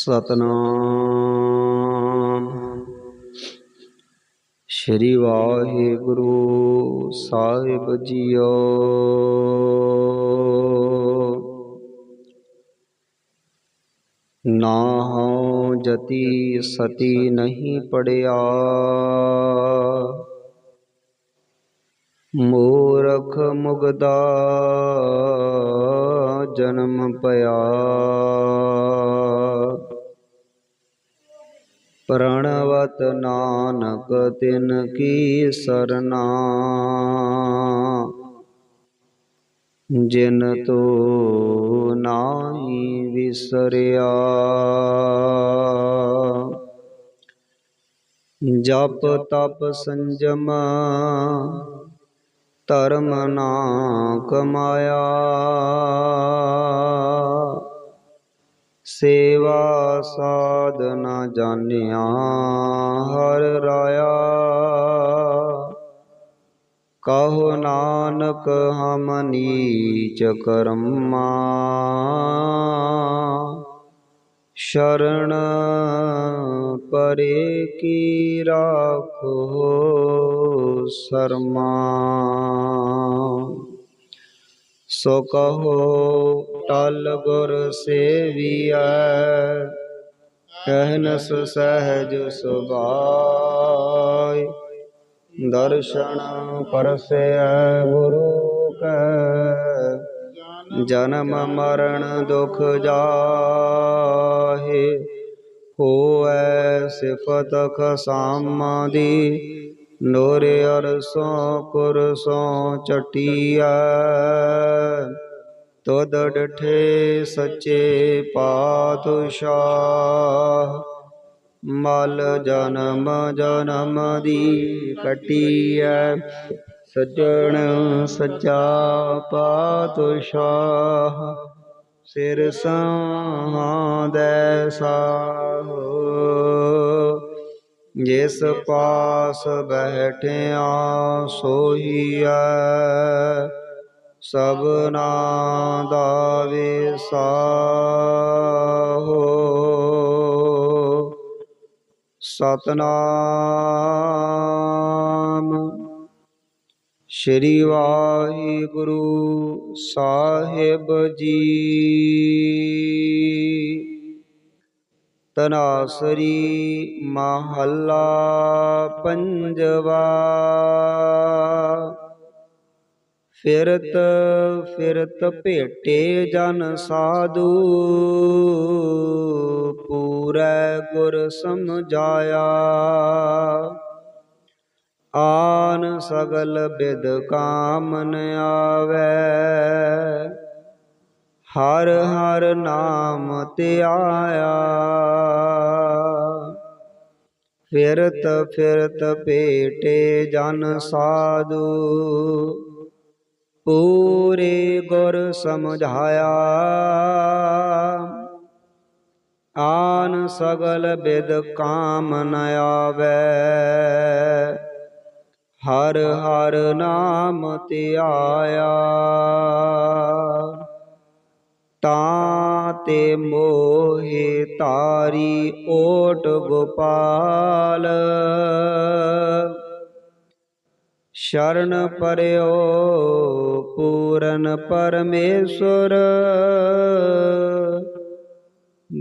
ਸਤਨਾਮ। ਸ਼੍ਰੀ ਵਾਹਿਗੁਰੂ ਸਾਹਿਬ ਜੀਓ। ਨਾ ਹਉ ਜਤੀ ਸਤੀ ਨਹੀਂ ਪੜਿਆ। ਮੂਰਖ ਮੁਗਦਾ ਜਨਮ ਪਿਆ। ਪ੍ਰਣਵਤ ਨਾਨਕ ਤਿਨ ਕੀ ਸਰਨਾ। ਜਿਨ ਤੋ ਨਾਹੀ ਵਿਸਰਿਆ, ਜਪ ਤਪ ਸੰਜਮ, ਧਰਮ ਨਾ ਕਮਾਇਆ। ਸੇਵਾ ਸਾਧ ਨਾ ਜਾਣਿਆ, ਹਰ ਰਾਇਆ। ਕਹੋ ਨਾਨਕ, ਹਮ ਨੀਚ ਕਰਮਾ। ਸ਼ਰਣ ਪਰੇ ਕੀ ਰਾਖੋ ਸਰਮਾ। ਸੋ ਕਹੋ ਟਲ ਗੁਰ ਸੇਵੀਐ, ਕਹਿਨਸ ਸਹਿਜ ਸੁਭਾਈ ਦਰਸ਼ਨ ਪਰਸੈ ਗੁਰੂ ਕੈ, ਜਨਮ ਮਰਨ ਦੁਖ ਜਾਹੇ, ਹੋਐ ਸਿਫਤ ਖਸਾਮਾ ਦੀ, ਨੋਰੇ ਅਰਸੋਂ ਕੁਰਸੋਂ ਚਟਿਆ ਤੁਧ ਡਠੇ ਸੱਚੇ ਪਾਤਸ਼ਾਹ। ਮਲ ਜਨਮ ਜਨਮ ਦੀ ਕਟੀਐ, ਸਜਣ ਸੱਚਾ ਪਾਤਸ਼ਾਹ। ਸਿਰ ਸਾਂਦੈ ਸਾਹੋ। ਜਿਸ ਪਾਸ ਬੈਠਿਆ ਸੋਈਐ ਸਭਨਾ ਦਾ ਵਿਸਾਹੋ ਸਤਨਾਮ ਸ਼੍ਰੀ ਵਾਹਿਗੁਰੂ ਸਾਹਿਬ ਜੀ। ਤਨਾਸਰੀ ਮਹੱਲਾ ਪੰਜਵਾ। ਫਿਰਤ ਫਿਰਤ ਭੇਟੇ ਜਨ ਸਾਧੂ, ਪੂਰੈ ਗੁਰ ਸਮਝਾਇਆ। ਆਨ ਸਗਲ ਬਿਦ ਕਾਮਨ ਆਵੈ, ਹਰ ਹਰ ਨਾਮ ਤੇ ਆਇਆ। ਫਿਰਤ ਫਿਰਤ ਭੇਟੇ ਜਨ ਸਾਧੂ ਪੂਰੇ ਗੁਰ ਸਮਝਾਇਆ। ਆਨ ਸਗਲ ਬਿਦ ਕਾਮ ਨ ਆਵੈ। ਹਰ ਹਰ ਨਾਮ ਧਿਆਇਆ। ਤਾਂ ਤੇ ਮੋਹਿ ਤਾਰੀ ਓਟ ਗੋਪਾਲ। ਸ਼ਰਨ ਪਰਿਓ ਪੂਰਨ ਪਰਮੇਸ਼ਰ।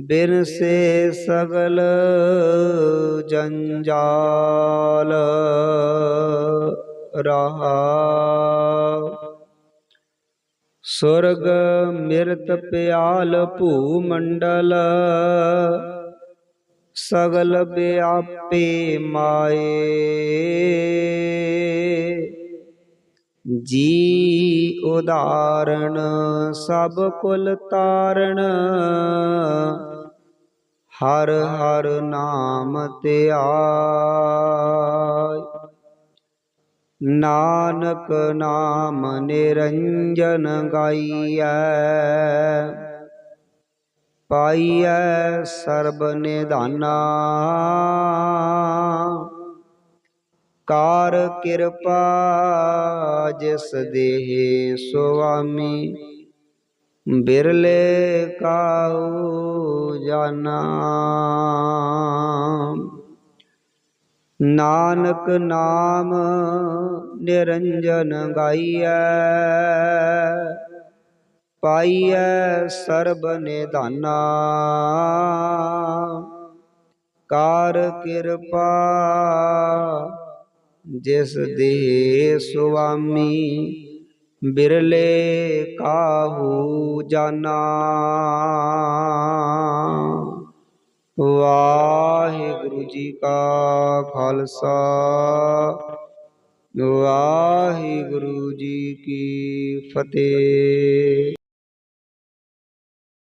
ਬਿਨ ਸੇ ਸਗਲ ਜੰਜਾਲ ਰਹਾ। ਸੁਰਗ ਮਿਰਤ ਪਿਆਲ ਭੂ ਮੰਡਲ ਸਗਲ ਵਿਆਪੇ ਮਾਏ। ਜੀ ਉਦਾਹਰਣ ਸਭ ਕੁਲ ਤਾਰਣ, ਹਰ ਹਰ ਨਾਮ ਧਿਆਇ ਨਾਨਕ ਨਾਮ ਨਿਰੰਜਨ ਗਾਈਐ ਪਾਈਐ ਸਰਬ ਨਿਧਾਨਾ। ਕਾਰ ਕਿਰਪਾ ਜਿਸ ਦੇਹ ਸੁਆਮੀ, ਬਿਰਲੇ ਕਾਉ ਜਾਣਾ ਨਾਨਕ ਨਾਮ ਨਿਰੰਜਨ ਗਾਈਐ ਪਾਈਐ ਸਰਬ ਨਿਧਾਨਾ। ਕਾਰ ਕਿਰਪਾ ਜਿਸ ਦੇ ਸੁਆਮੀ ਬਿਰਲੇ ਕਾਹੂ ਜਾਨਾ। ਵਾਹਿਗੁਰੂ ਜੀ ਕਾ ਖਾਲਸਾ, ਵਾਹਿਗੁਰੂ ਜੀ ਕੀ ਫਤਿਹ।